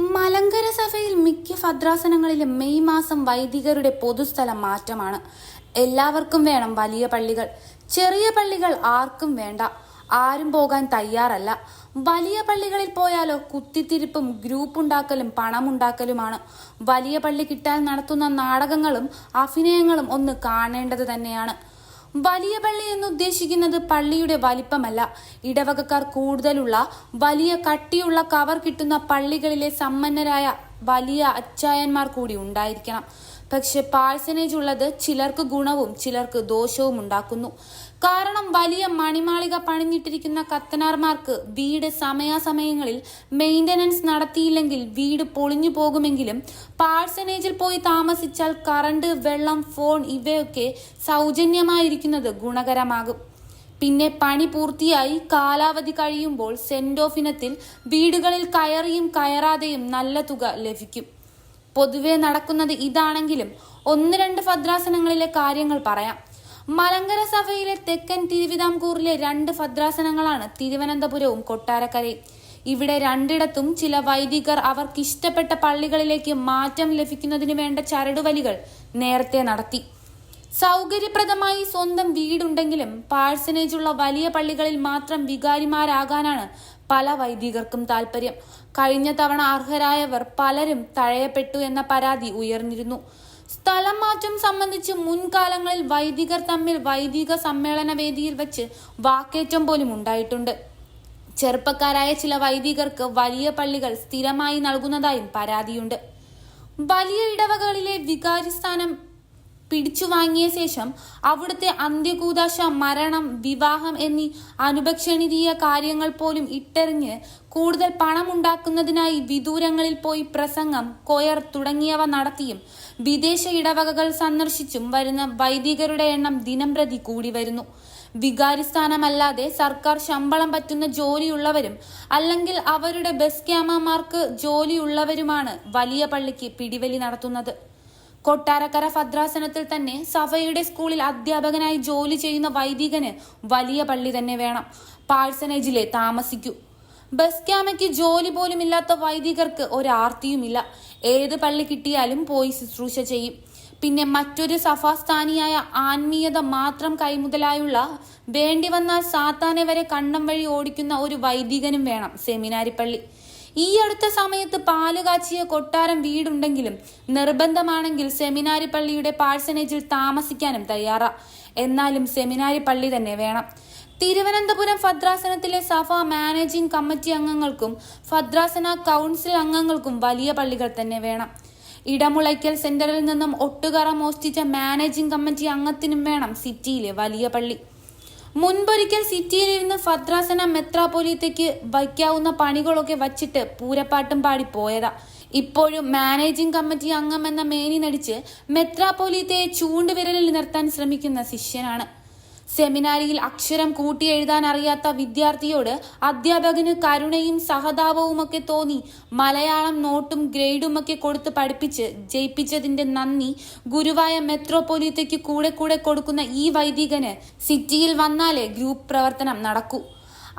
മലങ്കര സഭയിൽ മിക്ക ഭദ്രാസനങ്ങളിലും മെയ് മാസം വൈദികരുടെ പൊതുസ്ഥലം മാറ്റമാണ്. എല്ലാവർക്കും വേണം വലിയ പള്ളികൾ. ചെറിയ പള്ളികൾ ആർക്കും വേണ്ട. ആരും പോകാൻ തയ്യാറല്ല. വലിയ പള്ളികളിൽ പോയാലോ കുത്തിത്തിരിപ്പും ഉണ്ടാക്കലും പണമുണ്ടാക്കലുമാണ്. വലിയ പള്ളി കിട്ടാൻ നടത്തുന്ന നാടകങ്ങളും അഭിനയങ്ങളും ഒന്ന് കാണേണ്ടത് തന്നെയാണ്. വലിയ പള്ളി എന്നുദ്ദേശിക്കുന്നത് പള്ളിയുടെ വലിപ്പമല്ല. ഇടവകക്കാർ കൂടുതലുള്ള വലിയ കട്ടിയുള്ള കവർ കിട്ടുന്ന പള്ളികളിലെ സമ്പന്നരായ വലിയ അച്ചായന്മാർ കൂടി ഉണ്ടായിരിക്കണം. പക്ഷെ പാഴ്സനേജ് ഉള്ളത് ചിലർക്ക് ഗുണവും ചിലർക്ക് ദോഷവും ഉണ്ടാക്കുന്നു. കാരണം വലിയ മണിമാളിക പണിഞ്ഞിട്ടിരിക്കുന്ന കത്തനാർമാർക്ക് വീട് സമയാസമയങ്ങളിൽ മെയിന്റനൻസ് നടത്തിയില്ലെങ്കിൽ വീട് പൊളിഞ്ഞു പോകുമെങ്കിലും പാഴ്സനേജിൽ പോയി താമസിച്ചാൽ കറണ്ട് വെള്ളം ഫോൺ ഇവയൊക്കെ സൗജന്യമായിരിക്കുന്നത് ഗുണകരമാകും. പിന്നെ പണി പൂർത്തിയായി കാലാവധി കഴിയുമ്പോൾ സെന്റ് ഓഫ് ഇനത്തിൽ വീടുകളിൽ കയറിയും കയറാതെയും നല്ല തുക ലഭിക്കും. പൊതുവെ നടക്കുന്നത് ഇതാണെങ്കിലും ഒന്ന് രണ്ട് ഭദ്രാസനങ്ങളിലെ കാര്യങ്ങൾ പറയാം. മലങ്കര സഭയിലെ തെക്കൻ തിരുവിതാംകൂറിലെ രണ്ട് ഭദ്രാസനങ്ങളാണ് തിരുവനന്തപുരവും കൊട്ടാരക്കരയും. ഇവിടെ രണ്ടിടത്തും ചില വൈദികർ അവർക്ക് ഇഷ്ടപ്പെട്ട പള്ളികളിലേക്ക് മാറ്റം ലഭിക്കുന്നതിന് വേണ്ട ചരടുവലികൾ നേരത്തെ നടത്തി. സൗകര്യപ്രദമായി സ്വന്തം വീടുണ്ടെങ്കിലും പാഴ്സനേജുള്ള വലിയ പള്ളികളിൽ മാത്രം വികാരിമാരാകാനാണ് പല വൈദികർക്കും താല്പര്യം കഴിഞ്ഞ തവണ അർഹരായവർ പലരും തഴയപ്പെട്ടു എന്ന പരാതി ഉയർന്നിരുന്നു. സ്ഥലം മാറ്റം സംബന്ധിച്ച് മുൻകാലങ്ങളിൽ വൈദികർ തമ്മിൽ വൈദിക സമ്മേളന വേദിയിൽ വെച്ച് വാക്കേറ്റം പോലും ഉണ്ടായിട്ടുണ്ട്. ചെറുപ്പക്കാരായ ചില വൈദികർക്ക് വലിയ പള്ളികൾ സ്ഥിരമായി നൽകുന്നതായും പരാതിയുണ്ട്. വലിയ ഇടവകളിലെ വികാരിസ്ഥാനം പിടിച്ചു വാങ്ങിയ ശേഷം അവിടുത്തെ അന്ത്യകൂദാശ മരണം വിവാഹം എന്നീ അനുപക്ഷണീയ കാര്യങ്ങൾ പോലും ഇട്ടെറിഞ്ഞ് കൂടുതൽ പണമുണ്ടാക്കുന്നതിനായി വിദൂരങ്ങളിൽ പോയി പ്രസംഗം കൊയർ തുടങ്ങിയവ നടത്തിയും വിദേശ ഇടവകകൾ സന്ദർശിച്ചും വരുന്ന വൈദികരുടെ എണ്ണം ദിനംപ്രതി കൂടി വരുന്നു. വികാരിസ്ഥാനമല്ലാതെ സർക്കാർ ശമ്പളം പറ്റുന്ന ജോലിയുള്ളവരും അല്ലെങ്കിൽ അവരുടെ ബസ് ക്യാമമാർക്ക് ജോലിയുള്ളവരുമാണ് വലിയ പള്ളിക്ക് പിടിവലി നടത്തുന്നത്. കൊട്ടാരക്കര ഭദ്രാസനത്തിൽ തന്നെ സഫയുടെ സ്കൂളിൽ അധ്യാപകനായി ജോലി ചെയ്യുന്ന വൈദികന് വലിയ പള്ളി തന്നെ വേണം. പാഴ്സനേജിലെ താമസിക്കൂ. ബസ് ക്യാമയ്ക്ക് ജോലി പോലും ഇല്ലാത്ത വൈദികർക്ക് ഒരാർത്തിയുമില്ല. ഏത് പള്ളി കിട്ടിയാലും പോയി ശുശ്രൂഷ ചെയ്യും. പിന്നെ മറ്റൊരു സഫാസ്ഥാനിയായ ആത്മീയത മാത്രം കൈമുതലായുള്ള വേണ്ടി വന്നാൽ സാത്താനെ വരെ കണ്ണം വഴി ഓടിക്കുന്ന ഒരു വൈദികനും വേണം സെമിനാരി പള്ളി ഈ അടുത്ത സമയത്ത് പാൽ കാച്ചിയ കൊട്ടാരം വീടുണ്ടെങ്കിലും നിർബന്ധമാണെങ്കിൽ സെമിനാരി പള്ളിയുടെ പാഴ്സനേജിൽ താമസിക്കാനും തയ്യാറാ. എന്നാലും സെമിനാരി പള്ളി തന്നെ വേണം. തിരുവനന്തപുരം ഭദ്രാസനത്തിലെ സഭ മാനേജിംഗ് കമ്മിറ്റി അംഗങ്ങൾക്കും ഭദ്രാസന കൗൺസിൽ അംഗങ്ങൾക്കും വലിയ പള്ളികൾ തന്നെ വേണം. ഇടമുളയ്ക്കൽ സെന്ററിൽ നിന്നും ഒട്ടുകറ മോഷ്ടിച്ച മാനേജിംഗ് കമ്മിറ്റി അംഗത്തിനും വേണം സിറ്റിയിലെ വലിയ പള്ളി. മുൻപൊരിക്കൽ സിറ്റിയിലിരുന്ന് ഭദ്രാസന മെത്രാപോലിയത്തേക്ക് വയ്ക്കാവുന്ന പണികളൊക്കെ വച്ചിട്ട് പൂരപ്പാട്ടും പാടി പോയതാ. ഇപ്പോഴും മാനേജിംഗ് കമ്മിറ്റി അംഗം എന്ന മേനി നടിച്ച് മെത്രാപോലിയത്തെ ചൂണ്ടുവിരലിൽ നിർത്താൻ ശ്രമിക്കുന്ന ശിഷ്യനാണ്. സെമിനാരിയിൽ അക്ഷരം കൂട്ടി എഴുതാൻ അറിയാത്ത വിദ്യാർത്ഥിയോട് അധ്യാപകന് കരുണയും സഹതാപവുമൊക്കെ തോന്നി. മലയാളം നോട്ടും ഗ്രേഡുമൊക്കെ കൊടുത്ത് പഠിപ്പിച്ച് ജയിപ്പിച്ചതിന്റെ നന്ദി ഗുരുവായ മെത്രോപൊലിയത്തേക്ക് കൂടെ കൂടെ കൊടുക്കുന്ന ഈ വൈദികന് സിറ്റിയിൽ വന്നാലേ ഗ്രൂപ്പ് പ്രവർത്തനം നടക്കൂ.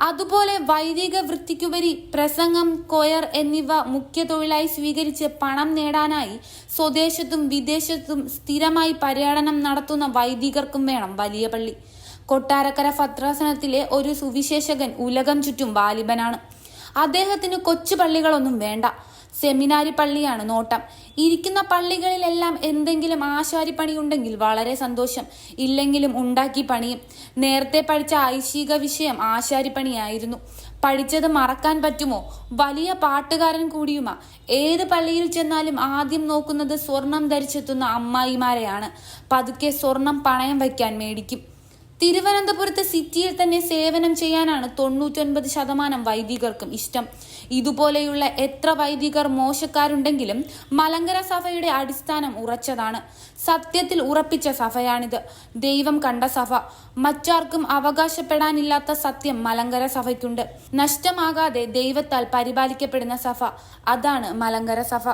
അതുപോലെ വൈദിക വൃത്തിക്കുപരി പ്രസംഗം കൊയർ എന്നിവ മുഖ്യ തൊഴിലായി സ്വീകരിച്ച് പണം നേടാനായി സ്വദേശത്തും വിദേശത്തും സ്ഥിരമായി പര്യടനം നടത്തുന്ന വൈദികർക്കും വേണം വലിയ പള്ളി. കൊട്ടാരക്കര ഭദ്രാസനത്തിലെ ഒരു സുവിശേഷകൻ ഉലകം ചുറ്റും വാലിബനാണ്. അദ്ദേഹത്തിന് കൊച്ചു പള്ളികളൊന്നും വേണ്ട. സെമിനാരി പള്ളിയാണ് നോട്ടം. ഇരിക്കുന്ന പള്ളികളിലെല്ലാം എന്തെങ്കിലും ആശാരി ഉണ്ടെങ്കിൽ വളരെ സന്തോഷം. ഇല്ലെങ്കിലും ഉണ്ടാക്കി പണിയും. നേരത്തെ പഠിച്ച ഐശിക വിഷയം ആശാരിപ്പണിയായിരുന്നു. പഠിച്ചത് മറക്കാൻ പറ്റുമോ? വലിയ പാട്ടുകാരൻ കൂടിയുമാ. ഏത് പള്ളിയിൽ ചെന്നാലും ആദ്യം നോക്കുന്നത് സ്വർണം ധരിച്ചെത്തുന്ന അമ്മായിമാരെയാണ്. പതുക്കെ സ്വർണം പണയം വയ്ക്കാൻ മേടിക്കും. തിരുവനന്തപുരത്ത് സിറ്റിയിൽ തന്നെ സേവനം ചെയ്യാനാണ് തൊണ്ണൂറ്റൊൻപത് ശതമാനം വൈദികർക്കും ഇഷ്ടം. ഇതുപോലെയുള്ള എത്ര വൈദികർ മോശക്കാരുണ്ടെങ്കിലും മലങ്കര സഭയുടെ അടിസ്ഥാനം ഉറച്ചതാണ്. സത്യത്തിൽ ഉറപ്പിച്ച സഭയാണിത്. ദൈവം കണ്ട സഭ. മറ്റാർക്കും അവകാശപ്പെടാനില്ലാത്ത സത്യം മലങ്കര സഭയ്ക്കുണ്ട്. നഷ്ടമാകാതെ ദൈവത്താൽ പരിപാലിക്കപ്പെടുന്ന സഭ. അതാണ് മലങ്കര സഭ.